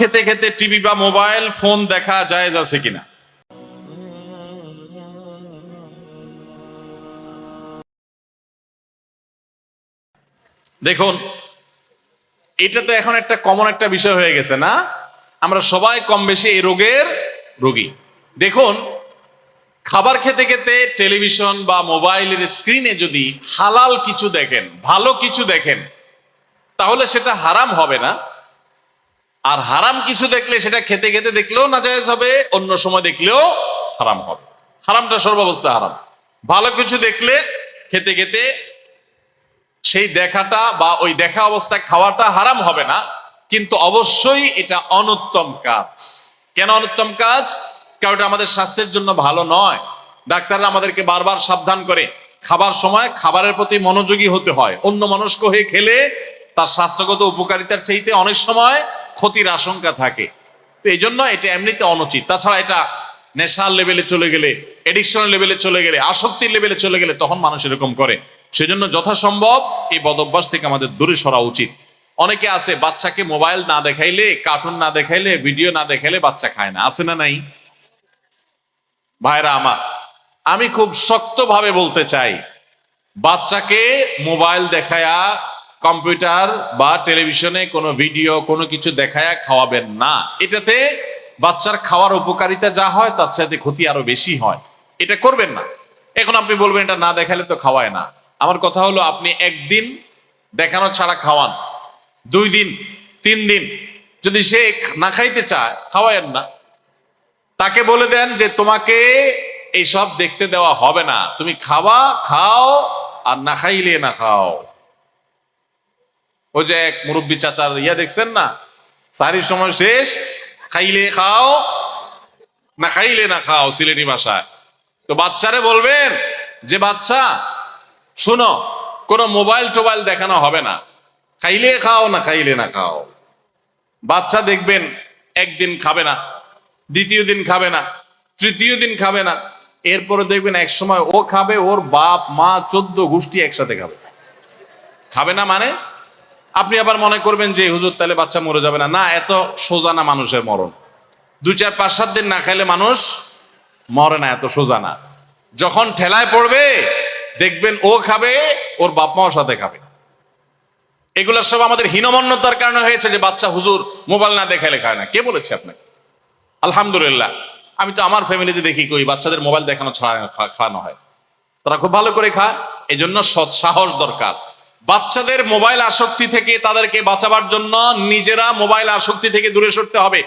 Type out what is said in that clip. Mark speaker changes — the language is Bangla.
Speaker 1: খেতে খেতে টিভি বা মোবাইল ফোন দেখা জায়েজ আছে কিনা? দেখুন, এটা তো এখন একটা কমন একটা বিষয় হয়ে গেছে, না? আমরা সবাই কম বেশি এই রোগের রোগী। দেখুন, খাবার খেতে খেতে টেলিভিশন বা মোবাইলের স্ক্রিনে যদি হালাল কিছু দেখেন, ভালো কিছু দেখেন, তাহলে সেটা হারাম হবে না। আর হারাম কিছু দেখলে সেটা খেতে খেতে দেখলেও না হবে, অন্য সময় দেখলেও হারাম হবে। হারামটা সর্বাবস্থা হারাম। ভালো কিছু দেখলে খেতে খেতে সেই দেখাটা বা ওই দেখা অবস্থায় খাওয়াটা হারাম হবে না, কিন্তু অবশ্যই এটা অনুত্তম কাজ। কেন অনুত্তম কাজ? কারণ এটা আমাদের স্বাস্থ্যের জন্য ভালো নয়। ডাক্তাররা আমাদেরকে বারবার সাবধান করে, খাবার সময় খাবারের প্রতি মনোযোগী হতে হয়। অন্য মনস্ক হয়ে খেলে তার স্বাস্থ্যগত উপকারিতার চাইতে অনেক সময় ক্ষতির আশঙ্কা থাকে। তো এই জন্য এটা এমনিতে অনুচিত। তাছাড়া এটা নেশার লেভেলে চলে গেলে এডিকশন লেভেলে চলে গেলে, আসক্তির লেভেলে চলে গেলে তখন মানুষ এরকম করে। সেজন্য যথাসম্ভব এই বদভ্যাস থেকে আমাদের দূরে সরা উচিত। অনেকে আছে, বাচ্চাকে মোবাইল না দেখাইলে কার্টুন না দেখাইলে ভিডিও না দেখাইলে বাচ্চা খায় না। আছে না নাই? ভাইরা আমার, আমি খুব শক্তভাবে বলতে চাই, বাচ্চাকে মোবাইল দেখায়া কম্পিউটার বা টেলিভিশনে কোনো ভিডিও, কোনো কিছু দেখায় খাওয়াবেন না। এটাতে বাচ্চার খাওয়ার উপকারিতা যা হয়, তার চাইতে ক্ষতি আরও বেশি হয়। এটা করবেন না। এখন আপনি বলবেন, এটা না দেখালে তো খাওয়ায় না। আমার কথা হলো, আপনি একদিন দেখানো ছাড়া খাওয়ান। দুই দিন, তিন দিন। যদি সে না খাইতে চায়, খাওয়ায়েন না। তাকে বলে দেন যে, তোমাকে এইসব দেখতে দেওয়া হবে না। তুমি খাওয়া, খাও, আর না খাইলে না খাও। ওই যে এক মুরব্বী চাচার ইয়া দেখছেন না? সারির সময় শেষ, খাইলে খাও, না খাইলে না খাও, সিলেটি ভাষায়। তো বাচ্চারে বলবেন যে, বাচ্চা, শুনো, কোনো মোবাইল টোবাইল দেখানো হবে না। খাইলে খাও, না খাইলে না খাও। বাচ্চা দেখবেন একদিন খাবে না, দ্বিতীয় দিন খাবে না, তৃতীয় দিন খাবে না। এরপরে দেখবেন এক সময় ও খাবে, ওর বাপ, মা, চোদ্দ গোষ্ঠী একসাথে খাবে। খাবে না মানে? আপনি আবার মনে করবেন যে, হুজুর, তাহলে বাচ্চা মরে যাবে না। না, এত সোজা না মানুষের মরণ। দু চার, পাঁচ, সাত দিন না খাইলে মানুষ মরে না, এত সোজা না। যখন ঠেলায় পড়বে, দেখবেন ও খাবে, ওর বাপ মাও সাথে খাবে। এগুলো সব আমাদের হীনমন্যতার কারণে হয়েছে যে, বাচ্চা হুজুর মোবাইল না দেখাইলে খায় না। কে বলেছে আপনাকে? আলহামদুলিল্লাহ। আমি তো আমার ফ্যামিলিতে দেখি কই, বাচ্চাদের মোবাইল দেখানো ছাড়া খাওয়ানো হয়। তারা খুব ভালো করে খায় এই জন্য সৎ সাহস দরকার। বাচ্চাদের মোবাইল আসক্তি থেকে তাদেরকে বাঁচাবার জন্য নিজেরা মোবাইল আসক্তি থেকে দূরে সরতে হবে।